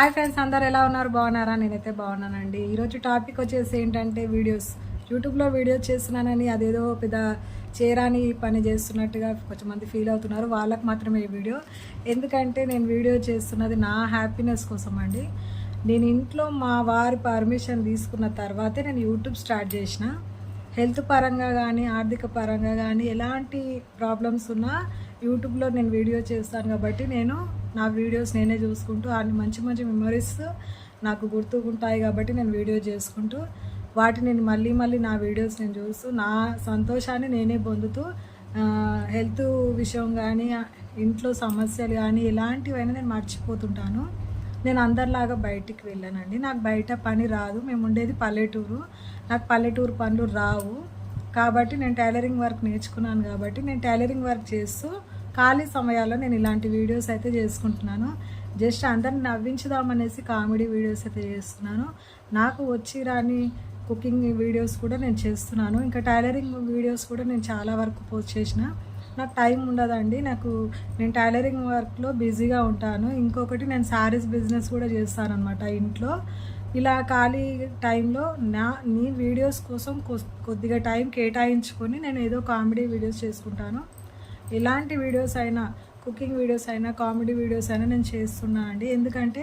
Hi friends అందరు ఎలా ఉన్నారు? బాగున్నారా? నేనైతే బాగున్నానండి. ఈరోజు టాపిక్ వచ్చేసి ఏంటంటే వీడియోస్ యూట్యూబ్లో వీడియో చేస్తున్నానని అదేదో పెద్ద చేరాని పని చేస్తున్నట్టుగా కొంచెం మంది ఫీల్ అవుతున్నారు. వాళ్ళకి మాత్రమే ఈ వీడియో ఎందుకంటే నేను వీడియో చేస్తున్నది నా హ్యాపీనెస్ కోసం అండి నేను ఇంట్లో మా వారి పర్మిషన్ తీసుకున్న తర్వాతే నేను యూట్యూబ్ స్టార్ట్ చేసిన. హెల్త్ పరంగా కానీ ఆర్థిక పరంగా కానీ ఎలాంటి ప్రాబ్లమ్స్ ఉన్నా యూట్యూబ్లో నేను వీడియో చేస్తాను కాబట్టి నేను నా వీడియోస్ నేనే చూసుకుంటూ అన్ని మంచి మంచి మెమరీస్ నాకు గుర్తుకుంటాయి కాబట్టి నేను వీడియో చేసుకుంటూ వాటిని నేను మళ్ళీ మళ్ళీ నా వీడియోస్ నేను చూస్తూ నా సంతోషాన్ని నేనే పొందుతూ హెల్త్ విషయం కానీ ఇంట్లో సమస్యలు కానీ ఎలాంటివైనా నేను మర్చిపోతుంటాను. నేను అందరిలాగా బయటికి వెళ్ళానండి. నాకు బయట పని రాదు. మేము ఉండేది పల్లెటూరు. నాకు పల్లెటూరు పనులు రావు. కాబట్టి నేను టైలరింగ్ వర్క్ నేర్చుకున్నాను కాబట్టి నేను టైలరింగ్ వర్క్ చేస్తూ ఖాళీ సమయాల్లో నేను ఇలాంటి వీడియోస్ అయితే చేసుకుంటున్నాను. జస్ట్ అందరిని నవ్వించుదామనేసి కామెడీ వీడియోస్ అయితే చేస్తున్నాను. నాకు వచ్చి రాని కుకింగ్ వీడియోస్ కూడా నేను చేస్తున్నాను. ఇంకా టైలరింగ్ వీడియోస్ కూడా నేను చాలా వరకు పోస్ట్ చేసిన. నాకు టైం ఉండదండి. నాకు నేను టైలరింగ్ వర్క్లో బిజీగా ఉంటాను. ఇంకొకటి నేను శారీస్ బిజినెస్ కూడా చేస్తాను అనమాట ఇంట్లో. ఇలా ఖాళీ టైంలో నా నీ వీడియోస్ కోసం కొద్దిగా టైం కేటాయించుకొని నేను ఏదో కామెడీ వీడియోస్ చేసుకుంటాను. ఎలాంటి వీడియోస్ అయినా కుకింగ్ వీడియోస్ అయినా కామెడీ వీడియోస్ అయినా నేను చేస్తున్నా అండి. ఎందుకంటే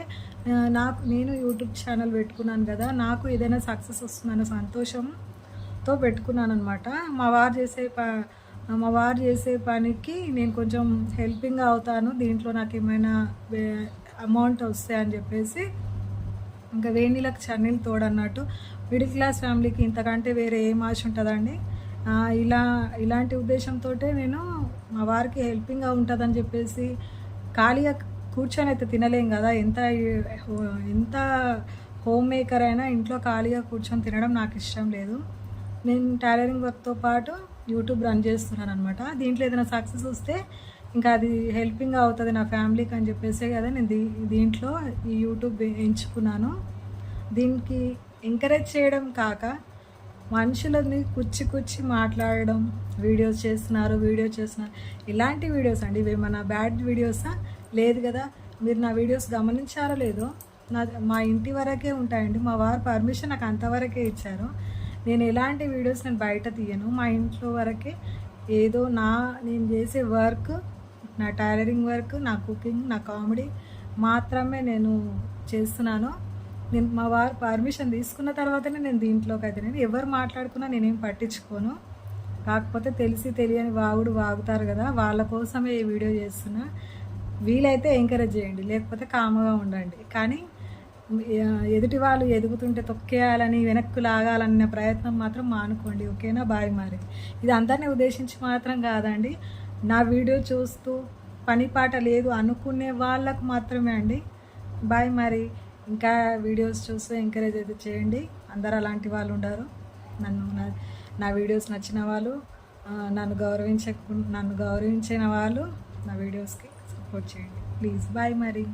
నాకు నేను యూట్యూబ్ ఛానల్ పెట్టుకున్నాను కదా నాకు ఏదైనా సక్సెస్ వస్తుందన్న సంతోషంతో పెట్టుకున్నాను అనమాట మా వారు చేసే ప మా వారు చేసే పనికి నేను కొంచెం హెల్పింగ్ అవుతాను. దీంట్లో నాకు ఏమైనా అమౌంట్ వస్తాయి అని చెప్పేసి ఇంకా వేణిలకు చన్నీళ్ళు తోడన్నట్టు మిడిల్ క్లాస్ ఫ్యామిలీకి ఇంతకంటే వేరే ఏం ఆశ ఉంటుందండి? ఇలా ఇలాంటి ఉద్దేశంతో నేను మా వారికి హెల్పింగ్గా ఉంటుందని చెప్పేసి ఖాళీగా కూర్చొని అయితే తినలేం కదా. ఎంత ఎంత హోమ్ మేకర్ అయినా ఇంట్లో ఖాళీగా కూర్చొని తినడం నాకు ఇష్టం లేదు. నేను టైలరింగ్ వర్క్తో పాటు యూట్యూబ్ రన్ చేస్తున్నాను అనమాట దీంట్లో ఏదైనా సక్సెస్ వస్తే ఇంకా అది హెల్పింగ్ అవుతుంది నా ఫ్యామిలీకి అని చెప్పేసే కదా నేను దీ దీంట్లో ఈ యూట్యూబ్ ఎంచుకున్నాను. దీనికి ఎంకరేజ్ చేయడం కాక మనుషులని కుచ్చి కుచ్చి మాట్లాడడం వీడియోస్ చేస్తున్నారు వీడియో చేస్తున్నారు. ఇలాంటి వీడియోస్ అండి. ఏమైనా బ్యాడ్ వీడియోసా? లేదు కదా. మీరు నా వీడియోస్ గమనించారో లేదో? నా మా ఇంటి వరకే ఉంటాయండి. మా వారు పర్మిషన్ నాకు అంతవరకే ఇచ్చారు. నేను ఎలాంటి వీడియోస్ నేను బయట తీయను. మా ఇంట్లో వరకే ఏదో నా నేను చేసే వర్క్ నా టైలరింగ్ వర్క్ నా కుకింగ్ నా కామెడీ మాత్రమే నేను చేస్తున్నాను. నేను మా వారు పర్మిషన్ తీసుకున్న తర్వాతనే నేను దీంట్లోకి అయితే నేను ఎవరు మాట్లాడుకున్నా నేనేం పట్టించుకోను. కాకపోతే తెలిసి తెలియని వాగుడు వాగుతారు కదా వాళ్ళ కోసమే ఈ వీడియో చేస్తున్నా. వీలైతే ఎంకరేజ్ చేయండి లేకపోతే కామగా ఉండండి. కానీ ఎదుటి వాళ్ళు ఎదుగుతుంటే తొక్కేయాలని వెనక్కు లాగాలన్న ప్రయత్నం మాత్రం మానుకోండి ఓకేనా బాయ్ మరి? ఇది అందరినీ ఉద్దేశించి మాత్రం కాదండి. నా వీడియో చూస్తూ పని పాట లేదు అనుకునే వాళ్ళకు మాత్రమే అండి. బాయ్ మరి. ఇంకా వీడియోస్ చూస్తే ఎంకరేజ్ అయితే చేయండి. అందరు అలాంటి వాళ్ళు ఉండరు. నన్ను నా వీడియోస్ నచ్చిన వాళ్ళు నన్ను గౌరవించ నన్ను గౌరవించిన వాళ్ళు నా వీడియోస్కి సపోర్ట్ చేయండి. ప్లీజ్ బాయ్ మరి.